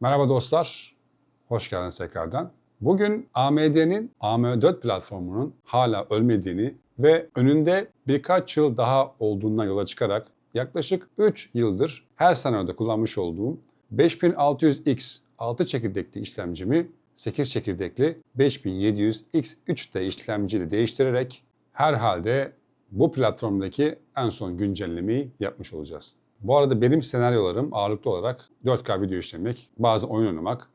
Merhaba dostlar, hoş geldiniz tekrardan. Bugün AMD'nin AM4 platformunun hala ölmediğini ve önünde birkaç yıl daha olduğundan yola çıkarak yaklaşık 3 yıldır her senaryoda kullanmış olduğum 5600X 6 çekirdekli işlemcimi 8 çekirdekli 5700X3D işlemciyle değiştirerek herhalde bu platformdaki en son güncellemeyi yapmış olacağız. Bu arada benim senaryolarım ağırlıklı olarak 4K video işlemek, bazı oyun oynamak,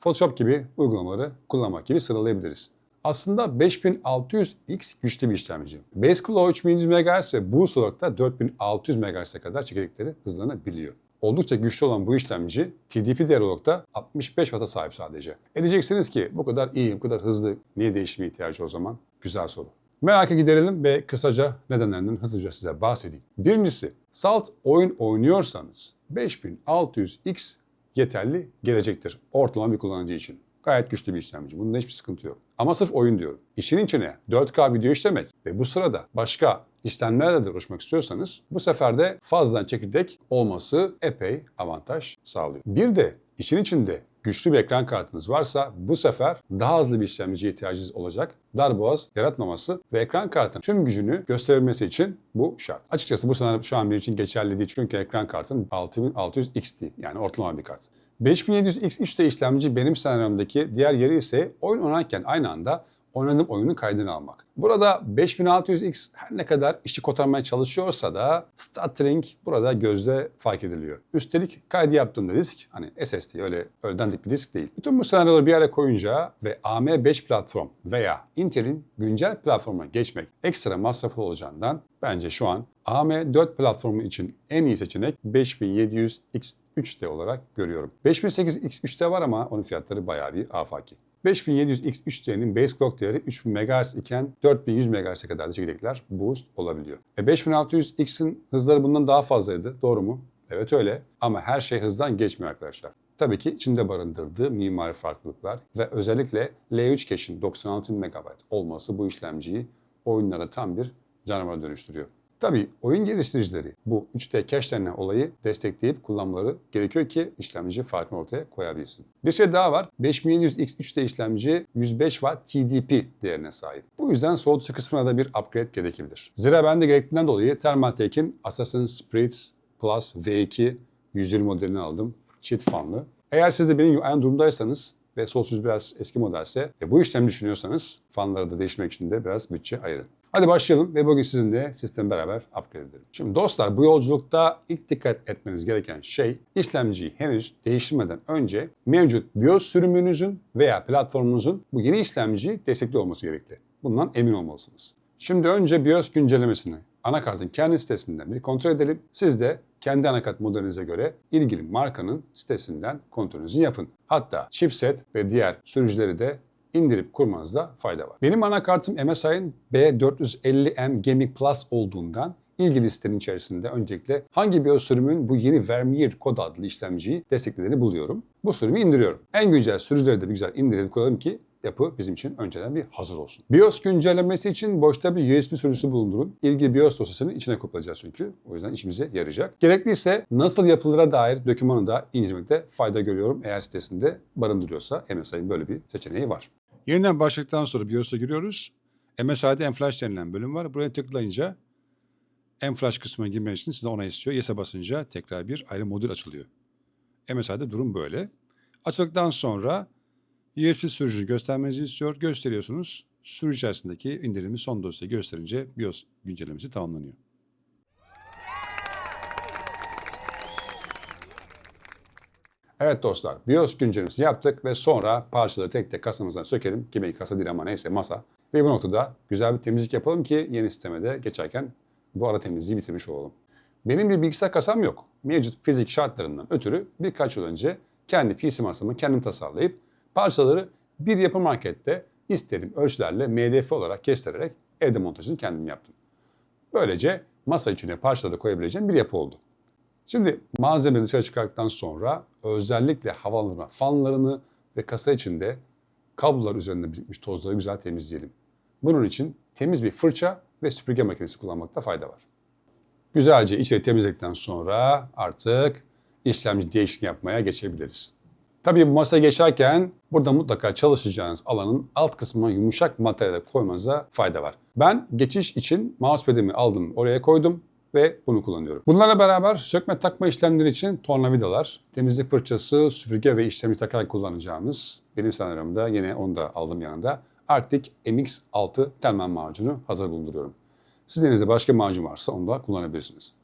Photoshop gibi uygulamaları kullanmak gibi sıralayabiliriz. Aslında 5600X güçlü bir işlemci. Base Clock 3100 MHz ve Boost olarak da 4600 MHz'e kadar çekirdekleri hızlanabiliyor. Oldukça güçlü olan bu işlemci TDP değeri olarak da 65 Watt'a sahip sadece. E diyeceksiniz ki bu kadar iyi, bu kadar hızlı niye değişime ihtiyacı o zaman? Güzel soru. Merakı giderelim ve kısaca nedenlerinden hızlıca size bahsedeyim. Birincisi, salt oyun oynuyorsanız 5600X yeterli gelecektir ortalama bir kullanıcı için. Gayet güçlü bir işlemci. Bunda hiçbir sıkıntı yok. Ama sırf oyun diyorum. İşin içine 4K video işlemek ve bu sırada başka işlemlerle de uğraşmak istiyorsanız bu sefer de fazladan çekirdek olması epey avantaj sağlıyor. Bir de işin içinde güçlü bir ekran kartınız varsa bu sefer daha hızlı bir işlemciye ihtiyacınız olacak. Darboğaz yaratmaması ve ekran kartının tüm gücünü gösterebilmesi için bu şart. Açıkçası bu senaryo şu an benim için geçerli değil çünkü ekran kartım 6600 XT yani ortalama bir kart. 5700 X3'te işlemci benim senaryomdaki diğer yeri ise oyun oynarken aynı anda oynadığım oyunun kaydını almak. Burada 5600X her ne kadar işi kotarmaya çalışıyorsa da stuttering burada gözle fark ediliyor. Üstelik kaydı yaptığımda disk hani SSD öyle öyle dandik bir disk değil. Bütün bu senaryoları bir araya koyunca ve AM5 platform veya Intel'in güncel platformuna geçmek ekstra masraflı olacağından bence şu an AM4 platformu için en iyi seçenek 5700X3D olarak görüyorum. 5800X3D var ama onun fiyatları bayağı bir afaki. 5700X3D'nin base clock değeri 3000 MHz iken 4100 MHz'e kadar da çekirdekler boost olabiliyor. E 5600X'in hızları bundan daha fazlaydı. Doğru mu? Evet öyle. Ama her şey hızdan geçmiyor arkadaşlar. Tabii ki içinde barındırdığı mimari farklılıklar ve özellikle L3 cache'in 96 MB olması bu işlemciyi oyunlara tam bir canavara dönüştürüyor. Tabii oyun geliştiricileri bu 3D cache denilen olayı destekleyip kullanmaları gerekiyor ki işlemci farkını ortaya koyabilsin. Bir şey daha var. 5700X3D işlemci 105 Watt TDP değerine sahip. Bu yüzden soğutucu kısmına da bir upgrade gerekebilir. Zira ben de gerektiğinden dolayı Thermaltake'in Assassin's Spirits Plus V2 120 modelini aldım. Çift fanlı. Eğer siz de benim aynı durumdaysanız ve soğutucu biraz eski modelse ve bu işlemi düşünüyorsanız fanları da değişmek için de biraz bütçe ayırın. Hadi başlayalım ve bugün sizinle sistemi beraber upgrade edelim. Şimdi dostlar bu yolculukta ilk dikkat etmeniz gereken şey işlemciyi henüz değiştirmeden önce mevcut BIOS sürümünüzün veya platformunuzun bu yeni işlemciyi destekli olması gerekli. Bundan emin olmalısınız. Şimdi önce BIOS güncellemesini anakartın kendi sitesinden bir kontrol edelim. Siz de kendi anakart modelinize göre ilgili markanın sitesinden kontrolünüzü yapın. Hatta chipset ve diğer sürücüleri de indirip kurmanızda fayda var. Benim anakartım MSI'ın B450M Gaming Plus olduğundan ilgili sitenin içerisinde öncelikle hangi BIOS sürümün bu yeni Vermeer kod adlı işlemciyi desteklediğini buluyorum. Bu sürümü indiriyorum. En güncel sürücüleri de bir güzel indirelim koyalım ki yapı bizim için önceden bir hazır olsun. BIOS güncellemesi için boşta bir USB sürücüsü bulundurun. İlgili BIOS dosyasını içine kopyalayacağız çünkü. O yüzden işimize yarayacak. Gerekliyse nasıl yapılır'a dair dokümanı da incelemekte fayda görüyorum. Eğer sitesinde barındırıyorsa MSI'nin böyle bir seçeneği var. Yeniden başladıktan sonra BIOS'a giriyoruz. MSI'de Enflash denilen bölüm var. Buraya tıklayınca Enflash kısmına girmek için size ona istiyor. Yes'e basınca tekrar bir ayrı modül açılıyor. MSI'de durum böyle. Açıldıktan sonra USB sürücü göstermenizi istiyor. Gösteriyorsunuz. Sürücü içerisindeki indirilmiş son dosyayı gösterince BIOS güncellemesi tamamlanıyor. Evet dostlar, BIOS güncellemesi yaptık ve sonra parçaları tek tek kasamızdan sökelim. Ki belki kasa değil ama neyse masa. Ve bu noktada güzel bir temizlik yapalım ki yeni sisteme de geçerken bu ara temizliği bitirmiş olalım. Benim bir bilgisayar kasam yok. Mevcut fizik şartlarından ötürü birkaç yıl önce kendi PC masamı kendim tasarlayıp parçaları bir yapı markette istediğim ölçülerle MDF olarak kestirerek evde montajını kendim yaptım. Böylece masa içine parçaları koyabileceğim bir yapı oldu. Şimdi malzemeyi dışarı çıkarttıktan sonra özellikle havalandırma fanlarını ve kasa içinde kablolar üzerinde birikmiş tozları güzel temizleyelim. Bunun için temiz bir fırça ve süpürge makinesi kullanmakta fayda var. Güzelce içeri temizledikten sonra artık işlemci değişim yapmaya geçebiliriz. Tabii bu masaya geçerken burada mutlaka çalışacağınız alanın alt kısmına yumuşak materyale koymanıza fayda var. Ben geçiş için mousepad'imi aldım oraya koydum ve bunu kullanıyorum. Bunlarla beraber sökme takma işlemleri için tornavidalar, temizlik fırçası, süpürge ve işlemi takarak kullanacağımız benim senaryomda yine onu da aldım yanında. Arctic MX6 termal macunu hazır bulunduruyorum. Sizin elinizde başka macun varsa onu da kullanabilirsiniz.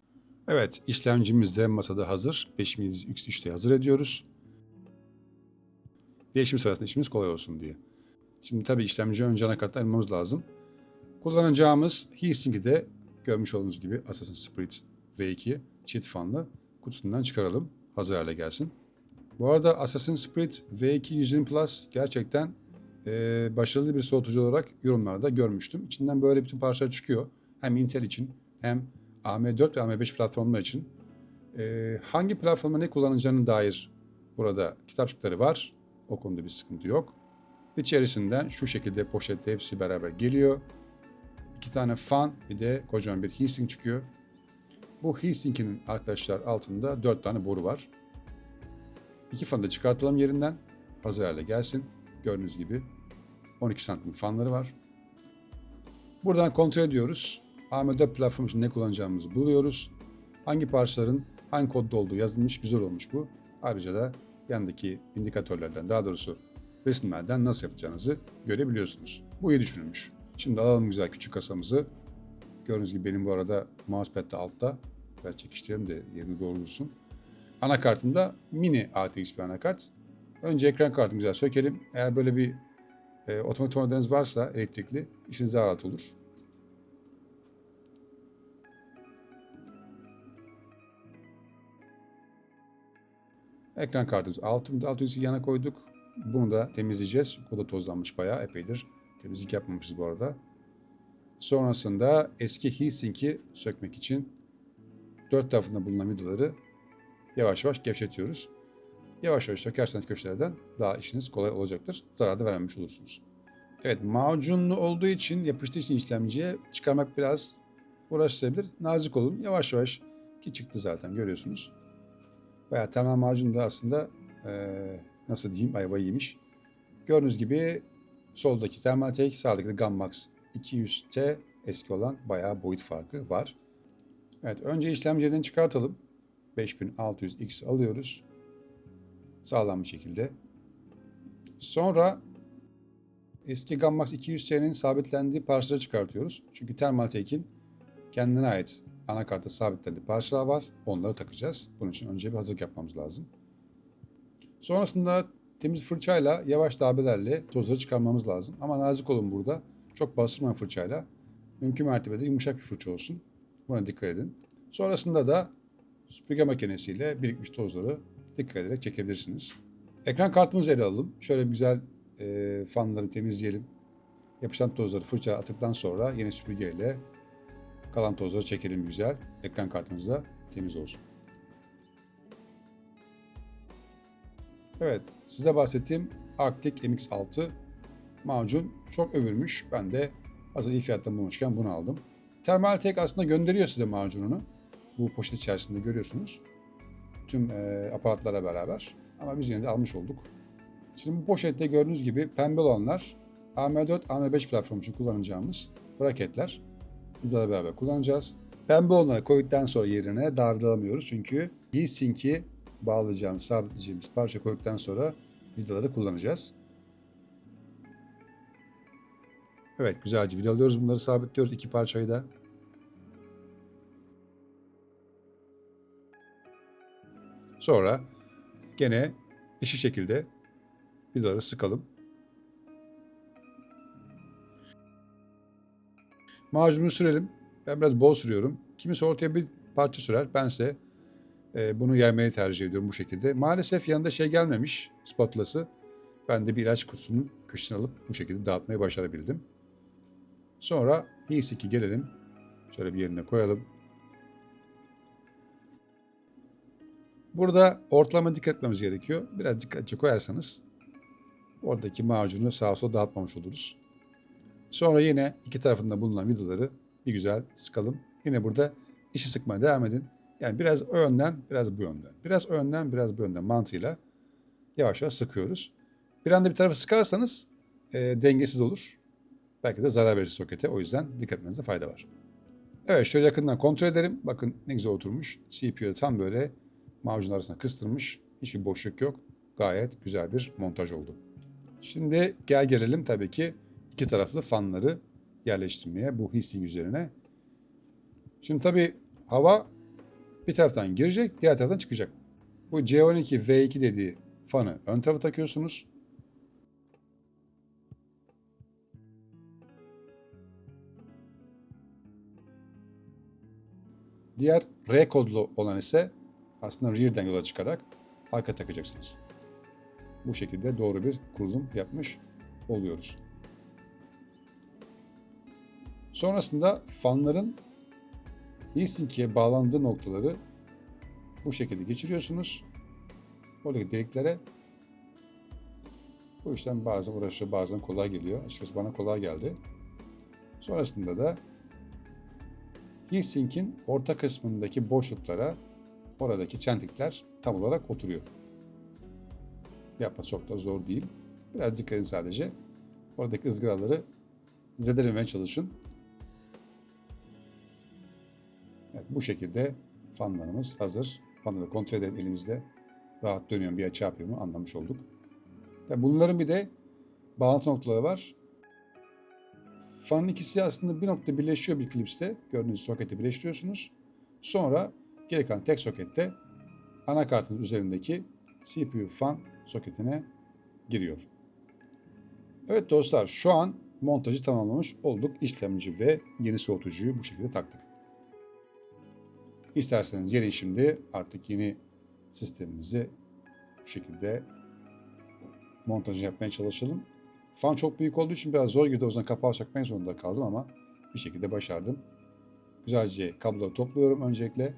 Evet, işlemcimiz de masada hazır. 5000 X3'te hazır ediyoruz. Değişim sırasında işimiz kolay olsun diye. Şimdi tabii işlemci önce anakartı almamız lazım. Kullanacağımız heatsink'i de görmüş olduğunuz gibi Assassin's Spirit V2 çift fanlı kutusundan çıkaralım. Hazır hale gelsin. Bu arada Assassin's Spirit V2 120 Plus gerçekten e, başarılı bir soğutucu olarak yorumlarda görmüştüm. İçinden böyle bütün parçalar çıkıyor. Hem Intel için hem AM4 ve AM5 platformlar için. E, hangi platforma ne kullanacağına dair burada kitapçıkları var. O konuda bir sıkıntı yok. İçerisinden şu şekilde poşette hepsi beraber geliyor. İki tane fan bir de kocaman bir heatsink çıkıyor. Bu heatsink'in arkadaşlar altında dört tane boru var. İki fanı da çıkartalım yerinden. Hazır hale gelsin. Gördüğünüz gibi 12 santim fanları var. Buradan kontrol ediyoruz. AM4 platformu için ne kullanacağımızı buluyoruz. Hangi parçaların hangi kodda olduğu yazılmış, güzel olmuş bu. Ayrıca da yandaki indikatörlerden, daha doğrusu resimlerden nasıl yapacağınızı görebiliyorsunuz. Bu iyi düşünülmüş. Şimdi alalım güzel küçük kasamızı. Gördüğünüz gibi benim bu arada mousepad de altta. Biraz çekiştirelim de yerini doğru dursun. Anakartında mini ATX bir anakart. Önce ekran kartını güzel sökelim. Eğer böyle bir e, otomatik varsa elektrikli işiniz daha rahat olur. Ekran kartımız altında 600'ü yana koyduk. Bunu da temizleyeceğiz. O da tozlanmış bayağı epeydir. Temizlik yapmamışız bu arada. Sonrasında eski heatsink'i sökmek için dört tarafında bulunan vidaları yavaş yavaş gevşetiyoruz. Yavaş yavaş sökerseniz köşelerden daha işiniz kolay olacaktır. Zarar da vermemiş olursunuz. Evet macunlu olduğu için yapıştığı için işlemciye çıkarmak biraz uğraştırabilir. Nazik olun. Yavaş yavaş ki çıktı zaten görüyorsunuz. Bayağı temel macun da aslında ee, nasıl diyeyim ayva yemiş. Gördüğünüz gibi soldaki Thermaltake, sağdaki de Gammax 200T eski olan bayağı boyut farkı var. Evet önce işlemciden çıkartalım. 5600X alıyoruz. Sağlam bir şekilde. Sonra eski Gammax 200T'nin sabitlendiği parçaları çıkartıyoruz. Çünkü Thermaltake'in kendine ait anakarta sabitlendiği parçalar var. Onları takacağız. Bunun için önce bir hazırlık yapmamız lazım. Sonrasında temiz fırçayla yavaş darbelerle tozları çıkarmamız lazım. Ama nazik olun burada. Çok bastırmayın fırçayla. Mümkün mertebede yumuşak bir fırça olsun. Buna dikkat edin. Sonrasında da süpürge makinesiyle birikmiş tozları dikkat ederek çekebilirsiniz. Ekran kartımızı ele alalım. Şöyle güzel e, fanları temizleyelim. Yapışan tozları fırça attıktan sonra yine süpürgeyle kalan tozları çekelim güzel. Ekran kartımız da temiz olsun. Evet, size bahsettiğim Arctic MX6 macun çok övülmüş. Ben de hazır iyi fiyattan bulmuşken bunu aldım. Thermaltake aslında gönderiyor size macununu. Bu poşet içerisinde görüyorsunuz. Tüm e, aparatlara beraber. Ama biz yine de almış olduk. Şimdi bu poşette gördüğünüz gibi pembe olanlar AM4, AM5 platformu için kullanacağımız braketler. Vidalarla beraber kullanacağız. Pembe olanları koyduktan sonra yerine davranamıyoruz. Çünkü heatsink'i bağlayacağımız, sabitleyeceğimiz parça koyduktan sonra vidaları kullanacağız. Evet güzelce vidalıyoruz bunları sabitliyoruz iki parçayı da. Sonra gene eşit şekilde vidaları sıkalım. Macunu sürelim. Ben biraz bol sürüyorum. Kimisi ortaya bir parça sürer. Bense e, bunu yaymayı tercih ediyorum bu şekilde. Maalesef yanında şey gelmemiş spatulası. Ben de bir ilaç kutusunun köşesini alıp bu şekilde dağıtmayı başarabildim. Sonra heatsink'i gelelim. Şöyle bir yerine koyalım. Burada ortalama dikkat etmemiz gerekiyor. Biraz dikkatli koyarsanız oradaki macunu sağa sola dağıtmamış oluruz. Sonra yine iki tarafında bulunan vidaları bir güzel sıkalım. Yine burada işi sıkmaya devam edin. Yani biraz o yönden, biraz bu yönden. Biraz o yönden, biraz bu yönden mantığıyla yavaş yavaş sıkıyoruz. Bir anda bir tarafı sıkarsanız e, dengesiz olur. Belki de zarar verir sokete. O yüzden dikkat etmenizde fayda var. Evet şöyle yakından kontrol edelim. Bakın ne güzel oturmuş. CPU'yu tam böyle macun arasına kıstırmış. Hiçbir boşluk yok. Gayet güzel bir montaj oldu. Şimdi gel gelelim tabii ki iki taraflı fanları yerleştirmeye bu hissing üzerine. Şimdi tabii hava bir taraftan girecek, diğer taraftan çıkacak. Bu C12 V2 dediği fanı ön tarafa takıyorsunuz. Diğer R kodlu olan ise aslında rear'den yola çıkarak arka takacaksınız. Bu şekilde doğru bir kurulum yapmış oluyoruz. Sonrasında fanların heatsink'e bağlandığı noktaları bu şekilde geçiriyorsunuz. Oradaki deliklere bu işlem bazen uğraşıyor, bazen kolay geliyor. Açıkçası bana kolay geldi. Sonrasında da heatsink'in orta kısmındaki boşluklara oradaki çentikler tam olarak oturuyor. Yapması çok da zor değil. Biraz dikkat edin sadece. Oradaki ızgaraları zedelemeye çalışın. Evet, bu şekilde fanlarımız hazır. Fanları kontrol edelim elimizde. Rahat dönüyor bir açı yapıyor mu anlamış olduk. Tabii bunların bir de bağlantı noktaları var. Fanın ikisi aslında bir nokta birleşiyor bir klipste. Gördüğünüz soketi birleştiriyorsunuz. Sonra geri kalan tek sokette anakartın üzerindeki CPU fan soketine giriyor. Evet dostlar şu an montajı tamamlamış olduk. İşlemci ve yeni soğutucuyu bu şekilde taktık. İsterseniz gelin şimdi artık yeni sistemimizi bu şekilde montajı yapmaya çalışalım. Fan çok büyük olduğu için biraz zor girdi. O yüzden kapağı sökmek zorunda kaldım ama bir şekilde başardım. Güzelce kabloları topluyorum öncelikle.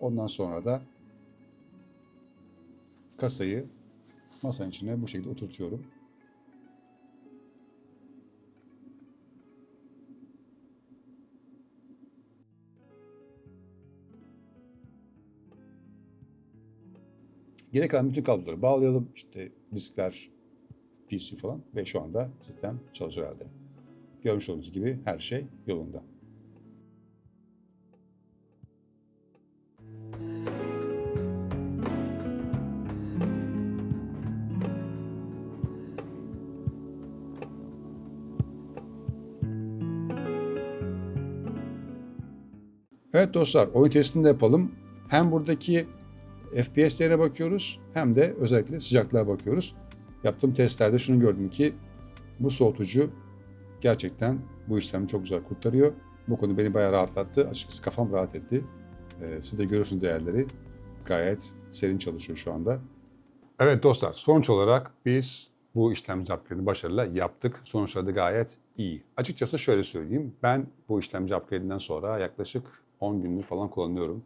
Ondan sonra da kasayı masanın içine bu şekilde oturtuyorum. Geri kalan bütün kabloları bağlayalım. İşte diskler, PC falan ve şu anda sistem çalışır halde. Görmüş olduğunuz gibi her şey yolunda. Evet dostlar oyun testini de yapalım. Hem buradaki FPS'lere bakıyoruz hem de özellikle sıcaklığa bakıyoruz. Yaptığım testlerde şunu gördüm ki bu soğutucu gerçekten bu işlemi çok güzel kurtarıyor. Bu konu beni bayağı rahatlattı. Açıkçası kafam rahat etti. Ee, siz de görüyorsunuz değerleri. Gayet serin çalışıyor şu anda. Evet dostlar sonuç olarak biz bu işlemci upgrade'ini başarıyla yaptık. Sonuçları da gayet iyi. Açıkçası şöyle söyleyeyim. Ben bu işlemci upgrade'inden sonra yaklaşık 10 gündür falan kullanıyorum.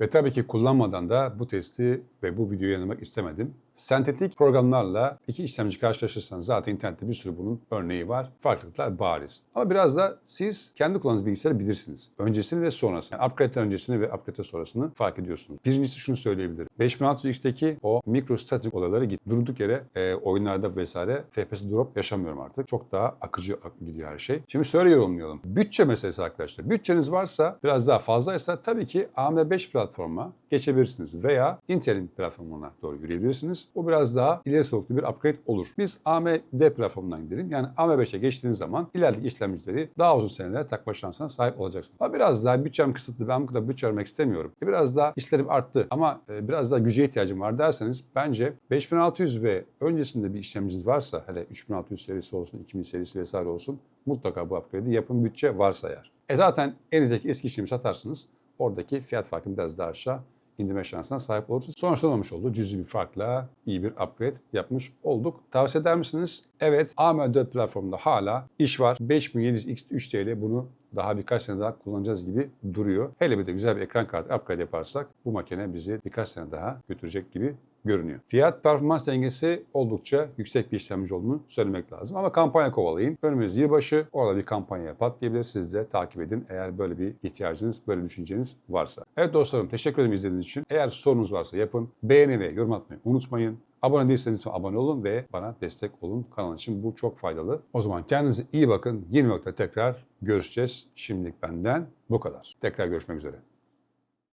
Ve tabii ki kullanmadan da bu testi ve bu videoyu yayınlamak istemedim. Sentetik programlarla iki işlemci karşılaşırsanız zaten internette bir sürü bunun örneği var. Farklılıklar bariz. Ama biraz da siz kendi kullandığınız bilgisayarı bilirsiniz. Öncesini ve sonrasını. Yani upgrade'den öncesini ve upgrade'den sonrasını fark ediyorsunuz. Birincisi şunu söyleyebilirim. 5600X'teki o mikrostatik olayları git. Durduk yere e, oyunlarda vesaire FPS drop yaşamıyorum artık. Çok daha akıcı gidiyor her şey. Şimdi şöyle yorumlayalım. Bütçe meselesi arkadaşlar. Bütçeniz varsa biraz daha fazlaysa tabii ki AM5 platforma geçebilirsiniz veya Intel'in platformuna doğru yürüyebilirsiniz. O biraz daha ileri soluklu bir upgrade olur. Biz AMD platformundan gidelim. Yani AM5'e geçtiğiniz zaman ilerideki işlemcileri daha uzun seneler takma şansına sahip olacaksınız. Ama biraz daha bütçem kısıtlı. Ben bu kadar bütçe vermek istemiyorum. E biraz daha işlerim arttı ama e, biraz daha güce ihtiyacım var derseniz bence 5600 ve öncesinde bir işlemciniz varsa hele 3600 serisi olsun, 2000 serisi vesaire olsun mutlaka bu upgrade'i yapın bütçe varsa eğer. E zaten elinizdeki eski işlemci satarsınız. Oradaki fiyat farkını biraz daha aşağı indirme şansına sahip olursunuz. Sonuçlanmamış oldu. Cüzi bir farkla iyi bir upgrade yapmış olduk. Tavsiye eder misiniz? Evet. AMD4 platformunda hala iş var. 5700X3 TL bunu daha birkaç sene daha kullanacağız gibi duruyor. Hele bir de güzel bir ekran kartı upgrade yaparsak bu makine bizi birkaç sene daha götürecek gibi görünüyor. Fiyat performans dengesi oldukça yüksek bir işlemci olduğunu söylemek lazım. Ama kampanya kovalayın. Önümüz yılbaşı. Orada bir kampanya patlayabilir. Siz de takip edin eğer böyle bir ihtiyacınız, böyle bir düşünceniz varsa. Evet dostlarım teşekkür ederim izlediğiniz için. Eğer sorunuz varsa yapın. Beğeni ve yorum atmayı unutmayın. Abone değilseniz abone olun ve bana destek olun. Kanal için bu çok faydalı. O zaman kendinize iyi bakın. Yeni vakte tekrar görüşeceğiz. Şimdilik benden bu kadar. Tekrar görüşmek üzere.